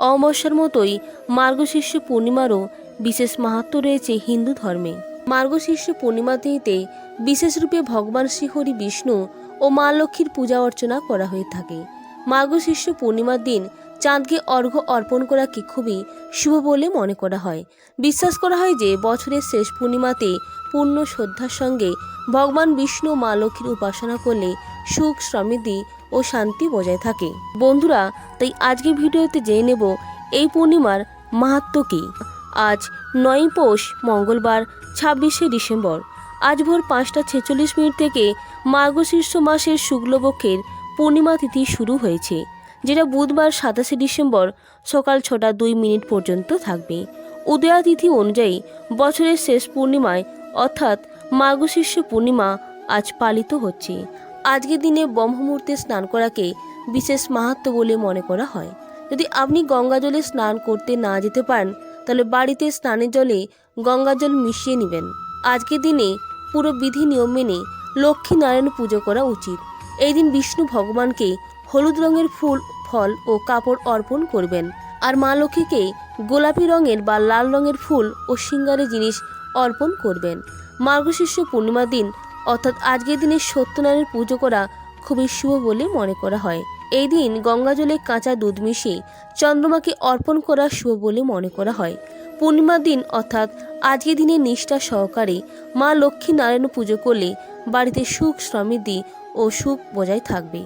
অমাবস্যার মতোই মার্গশীর্ষ পূর্ণিমারও বিশেষ মাহাত্ম রয়েছে হিন্দু ধর্মে। মার্গশীর্ষ পূর্ণিমা তিথিতে বিশেষ রূপে ভগবান শ্রীহরি বিষ্ণু ও মা লক্ষ্মীর পূজা অর্চনা করা হয়ে থাকে। মার্গশীর্ষ পূর্ণিমার দিন চাঁদকে অর্ঘ্য অর্পণ করাকে খুবই শুভ বলে মনে করা হয়। বিশ্বাস করা হয় যে বছরের শেষ পূর্ণিমাতে পূর্ণ শ্রদ্ধার সঙ্গে ভগবান বিষ্ণু মা লক্ষ্মীর উপাসনা করলে সুখ, সমৃদ্ধি ও শান্তি বজায় থাকে। বন্ধুরা, তাই আজকে ভিডিওতে জেনে নেব এই পূর্ণিমার মাহাত্ম্য কী। আজ নয় পৌষ, মঙ্গলবার, ছাব্বিশে ডিসেম্বর। আজ ভোর পাঁচটা ছেচল্লিশ মিনিট থেকে মার্গশীর্ষ মাসের শুক্লপক্ষের পূর্ণিমা তিথি শুরু হয়েছে, যেটা বুধবার সাতাশে ডিসেম্বর সকাল ছটা দুই মিনিট পর্যন্ত থাকবে। উদয়া তিথি অনুযায়ী বছরের শেষ পূর্ণিমায়, অর্থাৎ মার্গশীর্ষ পূর্ণিমা আজ পালিত হচ্ছে। আজকের দিনে ব্রহ্মমূর্তে স্নান করাকে বিশেষ মাহাত্ম্য বলে মনে করা হয়। যদি আপনি গঙ্গা জলে স্নান করতে না যেতে পারেন, তাহলে বাড়িতে স্নানের জলে গঙ্গা জল মিশিয়ে নেবেন। আজকের দিনে পুরো বিধি নিয়ম মেনে লক্ষ্মী নারায়ণ পুজো করা উচিত। এই দিন বিষ্ণু ভগবানকে হলুদ রঙের ফুল, ফল ও কাপড় অর্পণ করবেন। আর মা লক্ষ্মীকে গোলাপি রঙের বা লাল রঙের ফুল ও সিঙ্গারের জিনিস অর্পণ করবেন। মার্গশীর্ষ পূর্ণিমার দিন অর্থাৎ আজকের দিনে সত্যনারায়ণ পুজো করা খুবই শুভ বলে মনে করা হয়। এই দিন গঙ্গাজলে কাঁচা দুধ মিশিয়ে চন্দ্রমাকে অর্পণ করা শুভ বলে মনে করা হয়। পূর্ণিমার দিন অর্থাৎ আজকের দিনে নিষ্ঠা সহকারে মা লক্ষ্মী নারায়ণ পুজো করলে বাড়িতে সুখ সমৃদ্ধি ও সুখ বজায় থাকবে।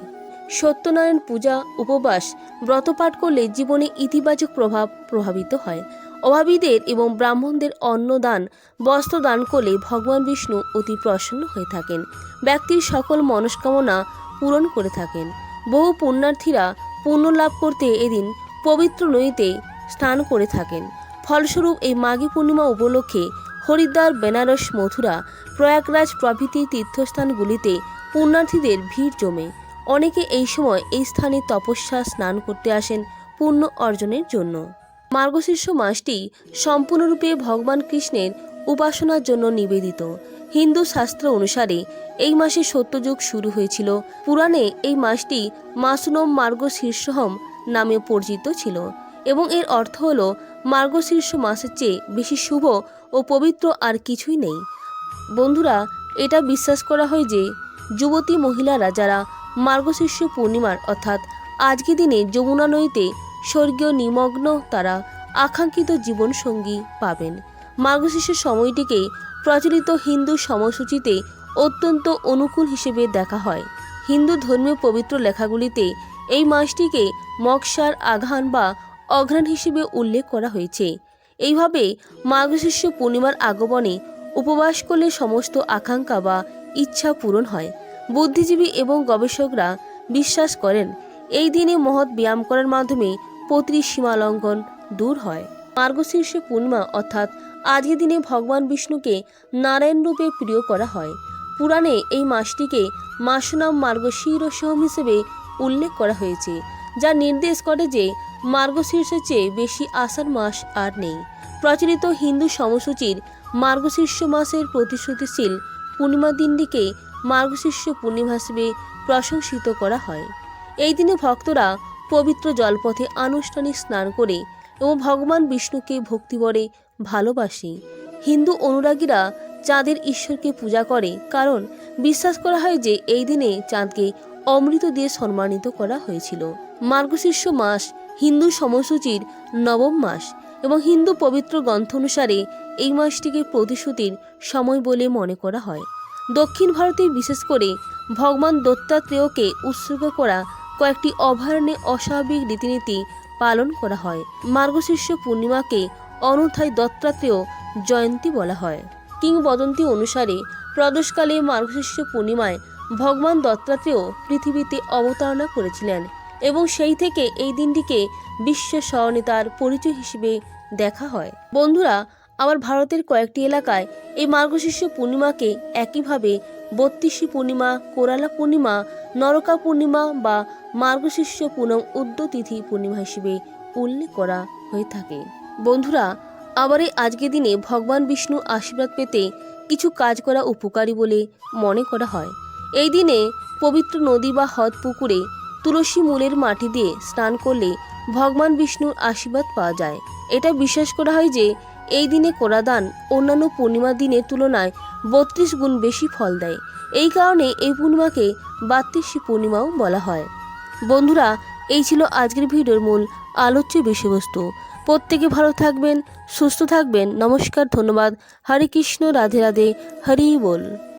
সত্যনারায়ণ পূজা, উপবাস, ব্রতপাঠ করলে জীবনে ইতিবাচক প্রভাব প্রভাবিত হয়। অভাবীদের এবং ব্রাহ্মণদের অন্নদান বস্ত্র দান করলে ভগবান বিষ্ণু অতি প্রসন্ন হয়ে থাকেন। ব্যক্তির সকল মনস্কামনা পূরণ করে থাকেন। বহু পুণ্যার্থীরা পুণ্য লাভ করতে এদিন পবিত্র নদীতে স্নান করে থাকেন। ফলস্বরূপ এই মাঘী পূর্ণিমা উপলক্ষে হরিদ্বার, বেনারস, মথুরা, প্রয়াগরাজ প্রভৃতি তীর্থস্থানগুলিতে পুণ্যার্থীদের ভিড় জমে। অনেকে এই সময় এই স্থানে তপস্যা, স্নান করতে আসেন পুণ্য অর্জনের জন্য। মার্গশীর্ষ মাসটি সম্পূর্ণরূপে ভগবান কৃষ্ণের উপাসনার জন্য নিবেদিত। হিন্দু শাস্ত্র অনুসারে এই মাসে সত্যযুগ শুরু হয়েছিল। পুরাণে এই মাসটি মাসুনম মার্গশীর্ষহম নামে পরিচিত ছিল এবং এর অর্থ হল মার্গশীর্ষ মাসের চেয়ে বেশি শুভ ও পবিত্র আর কিছুই নেই। বন্ধুরা, এটা বিশ্বাস করা হয় যে যুবতী মহিলারা যারা মার্গশীর্ষ পূর্ণিমার অর্থাৎ আজকে দিনে যমুনা নদীতে স্বর্গীয় নিমগ্ন তারা আকাঙ্ক্ষিত জীবনসঙ্গী পাবেন। মার্গশীর্ষ সময়টিকে প্রচলিত হিন্দু সময়সূচিতে অত্যন্ত অনুকূল হিসেবে দেখা হয়। হিন্দু ধর্মীয় পবিত্র লেখাগুলিতে এই মাসটিকে মক্সার আঘান বা অঘ্রাণ হিসেবে উল্লেখ করা হয়েছে। এইভাবে মার্গশীর্ষ পূর্ণিমার আগমনে উপবাস করলে সমস্ত আকাঙ্ক্ষা বা ইচ্ছা পূরণ হয়। বুদ্ধিজীবী এবং গবেষকরা বিশ্বাস করেন, এই দিনে মহৎ ব্যায়াম করার মাধ্যমে পত্রী সীমালঙ্ঘন দূর হয়। মার্গশীর্ষ পূর্ণিমা অর্থাৎ আজকের দিনে ভগবান বিষ্ণুকে নারায়ণ রূপে প্রিয় করা হয়। পুরাণে এই মাসটিকে মাসুনাম মার্গশীর্ষম হিসেবে উল্লেখ করা হয়েছে, যা নির্দেশ করে যে মার্গশীর্ষের চেয়ে বেশি আষাঢ় মাস আর নেই। প্রচলিত হিন্দু সমসূচির মার্গশীর্ষ মাসের প্রতিশ্রুতিশীল পূর্ণিমা দিনটিকে মার্গশীর্ষ পূর্ণিমা হিসেবে প্রশংসিত করা হয়। এই দিনে ভক্তরা পবিত্র জলপথে আনুষ্ঠানিক স্নান করে এবং ভগবান বিষ্ণুকে ভক্তিবরে ভালোবাসে। হিন্দু অনুরাগীরা চাঁদের ঈশ্বরকে পূজা করে কারণ বিশ্বাস করা হয় যে এই দিনে চাঁদকে অমৃত দিয়ে সম্মানিত করা হয়েছিল। মার্গশীর্ষ মাস হিন্দু সময়সূচির নবম মাস এবং হিন্দু পবিত্র গ্রন্থ অনুসারে এই মাসটিকে প্রতিশ্রুতির সময় বলে মনে করা হয়। দক্ষিণ ভারতে বিশেষ করে ভগবান দত্তাত্রেয়কে উৎসর্গ করা কয়েকটি অভয়ারণ্যে অস্বাভাবিক রীতিনীতি পালন করা হয়। মার্গশীর্ষ পূর্ণিমাকে অনথায় দত্তাত্রেয় জয়ন্তী বলা হয়। কিংবদন্তি অনুসারে প্রদোষকালে মার্গশীর্ষ পূর্ণিমায় ভগবান দত্তাত্রেয় পৃথিবীতে অবতারণা করেছিলেন এবং সেই থেকে এই দিনটিকে বিশ্ব স্মরণিতার পরিচয় হিসেবে দেখা হয়। বন্ধুরা আবার ভারতের কয়েকটি এলাকায় এই মার্গশীর্ষ পূর্ণিমাকে একইভাবে বত্রিশী পূর্ণিমা, কোরালা পূর্ণিমা, নরকা পূর্ণিমা বা মার্গশীর্ষ উদ্য তিথি পূর্ণিমা হিসেবে উল্লেখ করা হয়ে থাকে। বন্ধুরা, আবার এই আজকের দিনে ভগবান বিষ্ণু আশীর্বাদ পেতে কিছু কাজ করা উপকারী বলে মনে করা হয়। এই দিনে পবিত্র নদী বা হ্রদ পুকুরে তুলসী মূলের মাটি দিয়ে স্নান করলে ভগবান বিষ্ণুর আশীর্বাদ পাওয়া যায়। এটা বিশ্বাস করা হয় যে, এই দিনে করা দান অন্যান্য পূর্ণিমার দিনের তুলনায় বত্রিশ গুণ বেশি ফল দেয়। এই কারণে এই পূর্ণিমাকে বাত্রিশী পূর্ণিমাও বলা হয়। বন্ধুরা, এই ছিল আজকের ভিডিওর মূল আলোচ্য বিষয়বস্তু। প্রত্যেকে ভালো থাকবেন, সুস্থ থাকবেন। নমস্কার, ধন্যবাদ। হরে কৃষ্ণ, রাধে রাধে, হরি বল।